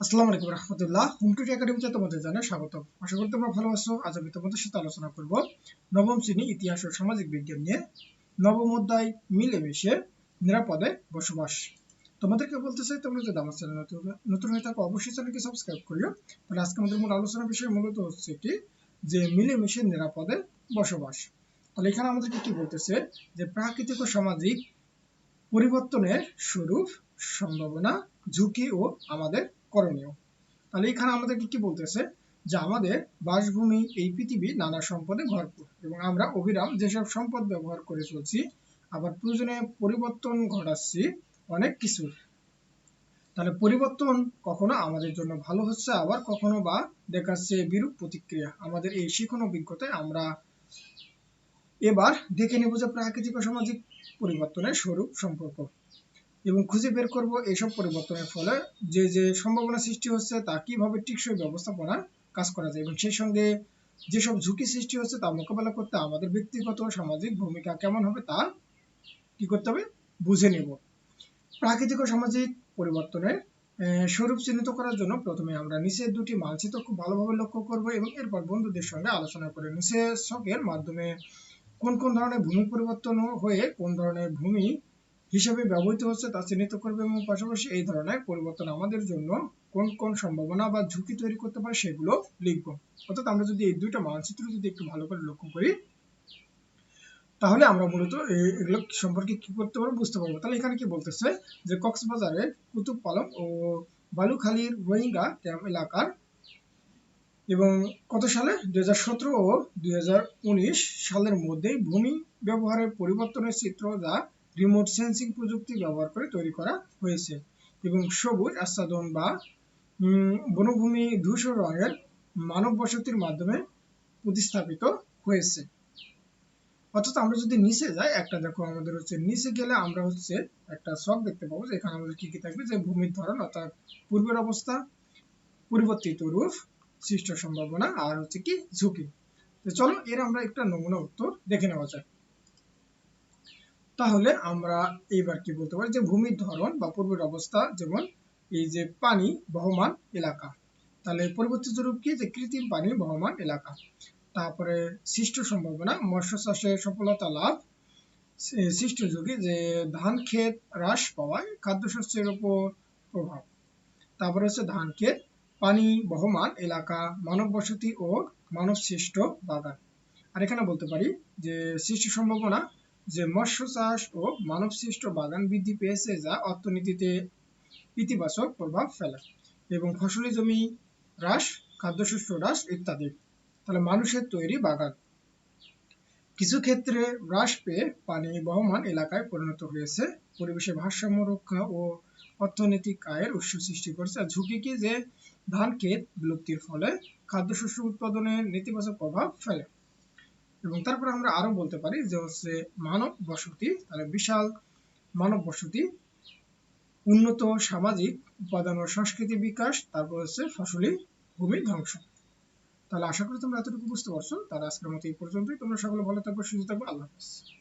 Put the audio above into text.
আসসালামু আলাইকুম রহমতুল্লাহ। হুমটুটি একাডেমিতে তোমাদের জানাই স্বাগত আশা করি তোমরা ভালো আছো। আজ আমি তোমাদের সাথে আলোচনা করব নবম শ্রেণি ইতিহাস ও সামাজিক বিজ্ঞান নিয়ে। নবম অধ্যায়, মিলেমিশে নিরাপদে বসবাস। তোমাদেরকে বলতে চাই, তোমরা যদি আমার চ্যানেল নতুন হয়ে থাকো, অবশ্যই চ্যানেলকে সাবস্ক্রাইব করিও। তাহলে আজকে আমাদের মূল আলোচনার বিষয় মূলত হচ্ছে কি যে মিলেমিশে নিরাপদে বসবাস। তাহলে এখানে আমাদেরকে কি বলতেছে? যে প্রাকৃতিক ও সামাজিক পরিবর্তনের স্বরূপ, সম্ভাবনা, ঝুঁকি ও আমাদের করণীয়। তাহলে এখানে আমাদেরকে কি বলতেছে? যে আমাদের বাসভূমি এই পৃথিবী নানা সম্পদে ভরপুর এবং আমরা অবিরাম যেসব সম্পদ ব্যবহার করে চলছি, আবার প্রয়োজনে পরিবর্তন ঘটাচ্ছি অনেক কিছু তাহলে পরিবর্তন কখনো আমাদের জন্য ভালো হচ্ছে, আবার কখনো বা দেখাচ্ছে বিরূপ প্রতিক্রিয়া। আমাদের এই শিখন অভিজ্ঞতায় আমরা এবার দেখে নেব যে প্রাকৃতিক ও সামাজিক পরিবর্তনের স্বরূপ সম্পর্ক। এবং খুঁজে বের করব এইসব পরিবর্তনের ফলে যে যে সম্ভাবনা সৃষ্টি হচ্ছে তা কীভাবে টিকসই ব্যবস্থাপনা কাজ করা যায় এবং সেই সঙ্গে যেসব ঝুঁকি সৃষ্টি হচ্ছে তা মোকাবেলা করতে আমাদের ব্যক্তিগত সামাজিক ভূমিকা কেমন হবে তা কি করতে হবে বুঝে নেব। প্রাকৃতিক ও সামাজিক পরিবর্তনের স্বরূপ চিহ্নিত করার জন্য প্রথমে আমরা নিচের দুটি মানচিত্র খুব ভালোভাবে লক্ষ্য করব এবং এরপর বন্ধুদের সঙ্গে আলোচনা করে নিচের ছকের মাধ্যমে কোন কোন ধরনের ভূমি পরিবর্তন হয়ে কোন ধরনের ভূমি হিসেবে ব্যবহৃত হচ্ছে তা চিহ্নিত করবে এবং পাশাপাশি এই ধরনের পরিবর্তন আমাদের জন্য কোন কোন সম্ভাবনা বা ঝুঁকি তৈরি করতে পারে সেগুলো লিখব। অর্থাৎ আমরা যদি এই দুইটা মানচিত্র যদি একটু ভালো করে লক্ষ্য করি, তাহলে আমরা মূলত এগুলো সম্পর্কে কি করতে পারব বুঝতে পারব। তাহলে এখানে কি বলতেছে যে কক্সবাজারের কুতুব পালং ও বালুখালীর রোহিঙ্গা ক্যাম্প এলাকার এবং কত সালে? দুই হাজার সতেরো ও দুই হাজার উনিশ সালের মধ্যেই ভূমি ব্যবহারের পরিবর্তনের চিত্র যা রিমোট সেন্সিং প্রযুক্তি ব্যবহার করে তৈরি করা হয়েছে এবং সবুজ আচ্ছাদন বা বনভূমি ধূসর রঙের মানব বসতির মাধ্যমে প্রতিস্থাপিত হয়েছে। অর্থাৎ আমরা যদি নিচে যাই, একটা দেখো আমাদের হচ্ছে নিচে গেলে আমরা হচ্ছে একটা শখ দেখতে পাবো যে এখানে আমাদের কি কি থাকবে, যে ভূমির ধরন অর্থাৎ পূর্বের অবস্থা, পরিবর্তিত রূপ, সৃষ্ট সম্ভাবনা আর হচ্ছে কি ঝুঁকি। তো চলো এর আমরা একটা নমুনা উত্তর দেখে নেওয়া যাক। তাহলে আমরা এইবার কি বলতে পারি যে ভূমির ধরন বা পূর্বের অবস্থা যেমন এই যে পানি বহমান এলাকা। তাহলে পরিবর্তিত রূপ কি? যে কৃত্রিম পানি বহমান এলাকা। তারপরে সৃষ্ট সম্ভাবনা, মৎস্য চাষের সফলতা লাভ সৃষ্ট যুগে যে ধান ক্ষেত হ্রাস পাওয়ায় খাদ্যশস্যের উপর প্রভাব। তারপরে হচ্ছে ধান ক্ষেত, পানি বহমান এলাকা মানব বসতি ও মানব সৃষ্ট বাগান। আর এখানে বলতে পারি যে সৃষ্টি সম্ভাবনা যে মৎস্য চাষ ও মানব সৃষ্ট বাগান বৃদ্ধি পেয়েছে যা অর্থনীতিতে ইতিবাচক প্রভাব ফেলে এবং ফসলি জমি হ্রাস, খাদ্যশস্য হ্রাস ইত্যাদি। তাহলে মানুষের তৈরি বাগান। কিছু ক্ষেত্রে হ্রাস পেয়ে পানি বহমান এলাকায় পরিণত হয়েছে। পরিবেশের ভারসাম্য রক্ষা ও অর্থনৈতিক আয়ের উৎস সৃষ্টি করছে। ঝুঁকি কি যে ধান, ক্ষেত বিলুপ্তির ফলে খাদ্যশস্য উৎপাদনের নেতিবাচক প্রভাব ফেলে। এবং তারপর আমরা আরও বলতে পারি যে হচ্ছে মানব বসতি, তাহলে বিশাল মানব বসতি, উন্নত সামাজিক উপাদান ও সংস্কৃতি বিকাশ, তারপর হচ্ছে ফসলি ভূমি ধ্বংস। তাহলে আশা করি তোমরা এতটুকু বুঝতে পারছ। তাহলে আজকের মতো এই পর্যন্তই। তোমরা সকলে ভালো থাকবে সুস্থ থাকবে আল্লাহ হাফিজ।